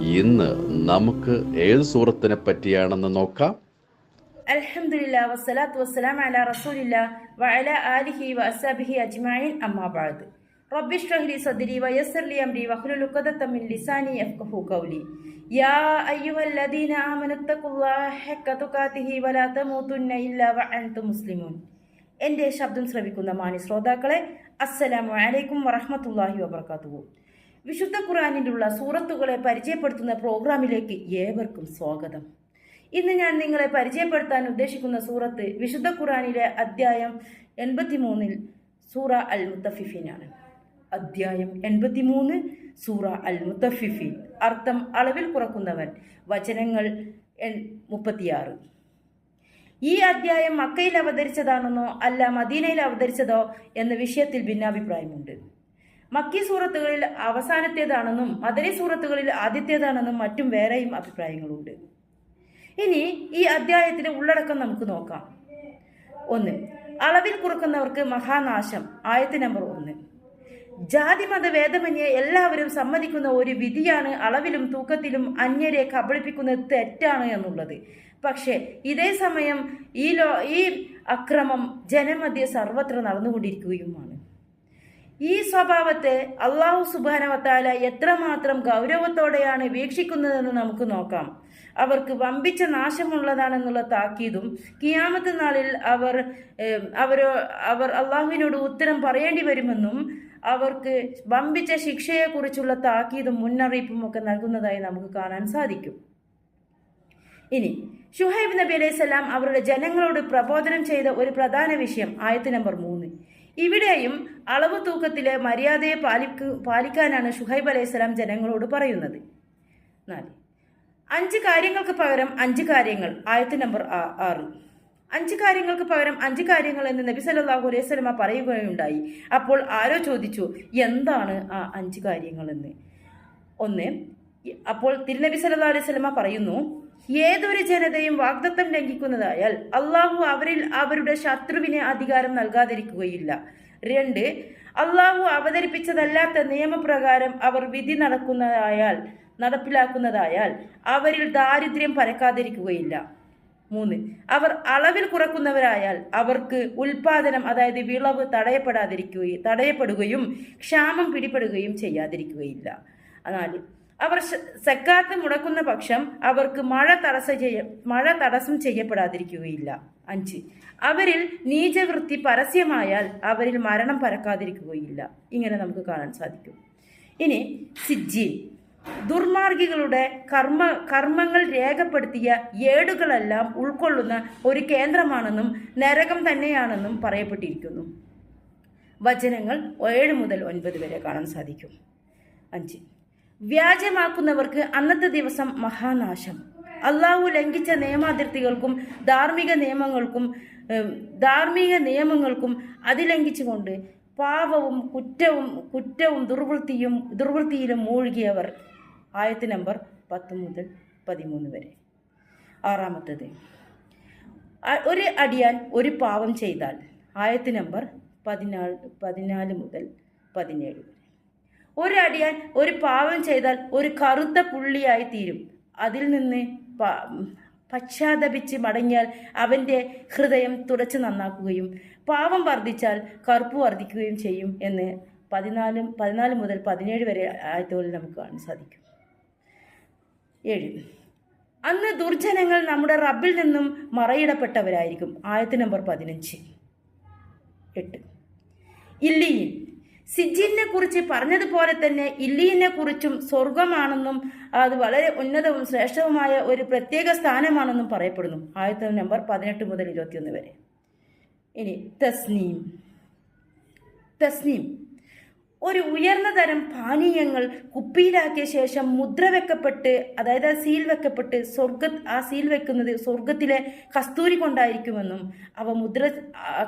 ഇന്ന് നമുക്ക് ഏത് സൂറത്തിനെ പറ്റിയാണെന്ന് നോക്കാം? എന്റെ വസ്സലാത്തു ആലിഹി അജ്മഈൻ ഖൗലി. യാ അയ്യുഹല്ലദീന വലാ തമൂതുന്ന ഇല്ലാ മുസ്ലിമൂൻ. ശബ്ദം ശ്രവിക്കുന്ന മാന്യ ശ്രോതാക്കളെ അസ്സലാമു അലൈക്കും വറഹ്മത്തുള്ളാഹി വബർക്കാത്തുഹു വിശുദ്ധ ഖുർആനിലുള്ള സൂറത്തുകളെ പരിചയപ്പെടുത്തുന്ന പ്രോഗ്രാമിലേക്ക് ഏവർക്കും സ്വാഗതം. ഇന്ന് ഞാൻ നിങ്ങളെ പരിചയപ്പെടുത്താൻ ഉദ്ദേശിക്കുന്ന സൂറത്ത് വിശുദ്ധ ഖുറാനിലെ അധ്യായം എൺപത്തിമൂന്നിൽ സൂറ അൽ മുത്തഫിഫിനാണ് അധ്യായം എൺപത്തിമൂന്ന് സൂറ അൽ മുത്തഫിഫിൻ അർത്ഥം അളവിൽ കുറക്കുന്നവൻ. വചനങ്ങൾ മുപ്പത്തിയാറ്. ഈ അധ്യായം മക്കയിൽ അവതരിച്ചതാണെന്നോ അല്ല മദീനയിൽ അവതരിച്ചതോ എന്ന വിഷയത്തിൽ ഭിന്നാഭിപ്രായമുണ്ട്. മക്കി സൂറത്തുകളിൽ അവസാനത്തേതാണെന്നും മദനി സൂറത്തുകളിൽ ആദ്യത്തേതാണെന്നും മറ്റും വേറെയും അഭിപ്രായങ്ങളുണ്ട്. ഇനി ഈ അധ്യായത്തിന്റെ ഉള്ളടക്കം നമുക്ക് നോക്കാം. ഒന്ന് അളവിൽ കുറുക്കുന്നവർക്ക് മഹാനാശം ആയത്ത് നമ്പർ ഒന്ന്. ജാതി മത ഭേദമന്യേ എല്ലാവരും സമ്മതിക്കുന്ന ഒരു വിധിയാണ് അളവിലും തൂക്കത്തിലും അന്യരെ കബളിപ്പിക്കുന്നത് തെറ്റാണ് എന്നുള്ളത്. പക്ഷേ ഇതേ സമയം ഈ ലോ ഈ അക്രമം ജനമധ്യ സർവത്ര നടന്നുകൊണ്ടിരിക്കുകയുമാണ്. ഈ സ്വഭാവത്തെ അള്ളാഹു സുബാനവത്താല എത്രമാത്രം ഗൗരവത്തോടെയാണ് വീക്ഷിക്കുന്നതെന്ന് നമുക്ക് നോക്കാം. അവർക്ക് വമ്പിച്ച നാശമുള്ളതാണെന്നുള്ള താക്കീതും കിയാമത്ത് നാളിൽ അവർ അവരോ അവർ അള്ളാഹുവിനോട് ഉത്തരം പറയേണ്ടി വരുമെന്നും അവർക്ക് വമ്പിച്ച ശിക്ഷയെക്കുറിച്ചുള്ള താക്കീതും മുന്നറിയിപ്പും ഒക്കെ നൽകുന്നതായി നമുക്ക് കാണാൻ സാധിക്കും. ഇനി ഷുഹൈബ് നബി അലൈഹി സ്വലാം അവരുടെ ജനങ്ങളോട് പ്രബോധനം ചെയ്ത ഒരു പ്രധാന വിഷയം ആയത്ത് നമ്പർ മൂന്ന്. ഇവിടെയും അളവ് തൂക്കത്തിലെ മര്യാദയെ പാലിക്കു പാലിക്കാനാണ് ഷുഹൈബ് അലൈഹി സ്വലാം ജനങ്ങളോട് പറയുന്നത്. നാല്. അഞ്ച് കാര്യങ്ങൾക്ക് പകരം അഞ്ച് കാര്യങ്ങൾ ആയത്ത് നമ്പർ ആറ്. അഞ്ച് കാര്യങ്ങൾക്ക് പകരം അഞ്ച് കാര്യങ്ങൾ എന്ന് നബി സല്ലാഹു അലൈഹി സ്വലമ പറയുകയുണ്ടായി. അപ്പോൾ ആരോ ചോദിച്ചു എന്താണ് ആ അഞ്ച് കാര്യങ്ങളെന്ന്? ഒന്ന് അപ്പോൾ തിരുനബി സല്ലാ അലൈഹി സ്വലമ പറയുന്നു ഏതൊരു ജനതയും വാഗ്ദത്തം ലംഘിക്കുന്നതായാൽ അള്ളാഹു അവരിൽ അവരുടെ ശത്രുവിനെ അധികാരം നൽകാതിരിക്കുകയില്ല. രണ്ട് അള്ളാഹു അവതരിപ്പിച്ചതല്ലാത്ത നിയമപ്രകാരം അവർ വിധി നടക്കുന്നതായാൽ നടപ്പിലാക്കുന്നതായാൽ അവരിൽ ദാരിദ്ര്യം പരക്കാതിരിക്കുകയില്ല. മൂന്ന് അവർ അളവിൽ കുറക്കുന്നവരായാൽ അവർക്ക് ഉൽപാദനം അതായത് വിളവ് തടയപ്പെടാതിരിക്കുകയും തടയപ്പെടുകയും ക്ഷാമം പിടിപെടുകയും ചെയ്യാതിരിക്കുകയില്ല. നാല് അവർ സക്കാത്ത് മുടക്കുന്ന പക്ഷം അവർക്ക് മഴ തടസ്സ ചെയ്യ മഴ തടസ്സം ചെയ്യപ്പെടാതിരിക്കുകയില്ല. അഞ്ച്. അവരിൽ നീചവൃത്തി പരസ്യമായാൽ അവരിൽ മരണം പരക്കാതിരിക്കുകയില്ല. ഇങ്ങനെ നമുക്ക് കാണാൻ സാധിക്കും. ഇനി സിജ്ജീൻ. ദുർമാർഗികളുടെ കർമ്മ കർമ്മങ്ങൾ രേഖപ്പെടുത്തിയ ഏടുകളെല്ലാം ഉൾക്കൊള്ളുന്ന ഒരു കേന്ദ്രമാണെന്നും നരകം തന്നെയാണെന്നും പറയപ്പെട്ടിരിക്കുന്നു. വചനങ്ങൾ ഏഴ് മുതൽ ഒൻപത് വരെ കാണാൻ സാധിക്കും. അഞ്ച്. വ്യാജമാക്കുന്നവർക്ക് അന്നത്തെ ദിവസം മഹാനാശം. അള്ളാഹു ലംഘിച്ച നിയമാതിർത്തികൾക്കും ധാർമ്മിക നിയമങ്ങൾക്കും ധാർമ്മിക നിയമങ്ങൾക്കും അതിലംഘിച്ചുകൊണ്ട് പാപവും കുറ്റവും കുറ്റവും ദുർവൃത്തിയും ദുർവൃത്തിയിലും മൂழ்കിയവർ ആയത്ത് നമ്പർ പത്ത് മുതൽ പതിമൂന്ന് വരെ. ആറാമത്തത്. ഒരു അടിയാൻ ഒരു പാവം ചെയ്താൽ. ആയത്ത് നമ്പർ പതിനാല് പതിനാല് മുതൽ പതിനേഴ്. വരെ ഒരു പാവം ചെയ്താൽ ഒരു കറുത്ത പുള്ളിയായി തീരും. അതിൽ നിന്ന് പശ്ചാത്തപിച്ച് മടങ്ങിയാൽ അവന്റെ ഹൃദയം തുടച്ച് നന്നാക്കുകയും പാവം വർദ്ധിച്ചാൽ കറുപ്പ് വർദ്ധിക്കുകയും ചെയ്യും എന്ന് പതിനാലും പതിനാല് മുതൽ പതിനേഴ് വരെ ആയത്തുകളിൽ നമുക്ക് കാണാൻ സാധിക്കും. ഏഴ്. അന്ന് ദുർജനങ്ങൾ നമ്മുടെ റബ്ബിൽ നിന്നും മറയിടപ്പെട്ടവരായിരിക്കും. ആയത്ത് നമ്പർ പതിനഞ്ച്. എട്ട്. ഇല്ലിയിൻ സിജിനെ കുറിച്ച് പറഞ്ഞതുപോലെ തന്നെ ഇല്ലിയിനെ കുറിച്ചും സ്വർഗമാണെന്നും അത് വളരെ ഉന്നതവും ശ്രേഷ്ഠവുമായ ഒരു പ്രത്യേക സ്ഥാനമാണെന്നും പറയപ്പെടുന്നു. ആയത്ത് നമ്പർ പതിനെട്ട് മുതൽ ഇരുപത്തിയൊന്ന് വരെ. ഇനി തസ്നീം. തസ്നീം. ഒരു ഉയർന്ന തരം പാനീയങ്ങൾ കുപ്പിയിലാക്കിയ ശേഷം മുദ്ര വെക്കപ്പെട്ട് അതായത് ആ സീൽ വെക്കപ്പെട്ട് സ്വർഗ ആ സീൽ വെക്കുന്നത് സ്വർഗത്തിലെ കസ്തൂരി കൊണ്ടായിരിക്കുമെന്നും അവ മുദ്ര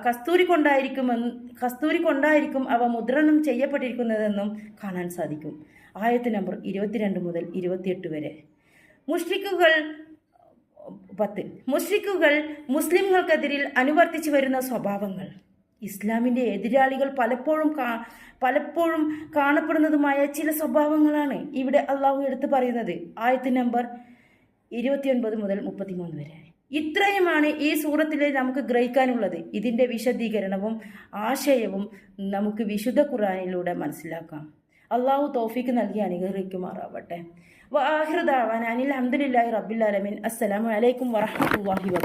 കസ്തൂരി കൊണ്ടായിരിക്കുമെന്ന് കസ്തൂരി കൊണ്ടായിരിക്കും അവ മുദ്രണം ചെയ്യപ്പെട്ടിരിക്കുന്നതെന്നും കാണാൻ സാധിക്കും. ആയത്ത് നമ്പർ ഇരുപത്തിരണ്ട് മുതൽ ഇരുപത്തിയെട്ട് വരെ. മുഷ്ടിക്കുകൾ പത്ത്. മുഷ്രിക്കുകൾ മുസ്ലിംകൾക്കെതിരിൽ അനുവർത്തിച്ചു വരുന്ന സ്വഭാവങ്ങൾ. ഇസ്ലാമിന്റെ എതിരാളികൾ പലപ്പോഴും പലപ്പോഴും കാണപ്പെടുന്നതുമായ ചില സ്വഭാവങ്ങളാണ് ഇവിടെ അള്ളാഹു എടുത്തു പറയുന്നത്. ആയത്ത് നമ്പർ ഇരുപത്തിയൊൻപത് മുതൽ മുപ്പത്തിമൂന്ന് വരെ. ഇത്രയുമാണ് ഈ സൂറത്തിൽ നമുക്ക് ഗ്രഹിക്കാനുള്ളത്. ഇതിന്റെ വിശദീകരണവും ആശയവും നമുക്ക് വിശുദ്ധ ഖുറാനിലൂടെ മനസ്സിലാക്കാം. അള്ളാഹു തോഫിക്ക് നൽകി അനുഗ്രഹിക്കുമാറാവട്ടെ. വാഹിറുദാവാൻ അനിൽ അഹമ്മദില്ലാഹി റബ്ബിൽ അലമീൻ അസ്സലാമു അലൈക്കും വറഹ്മത്തുള്ളാഹി വബറകാതുഹു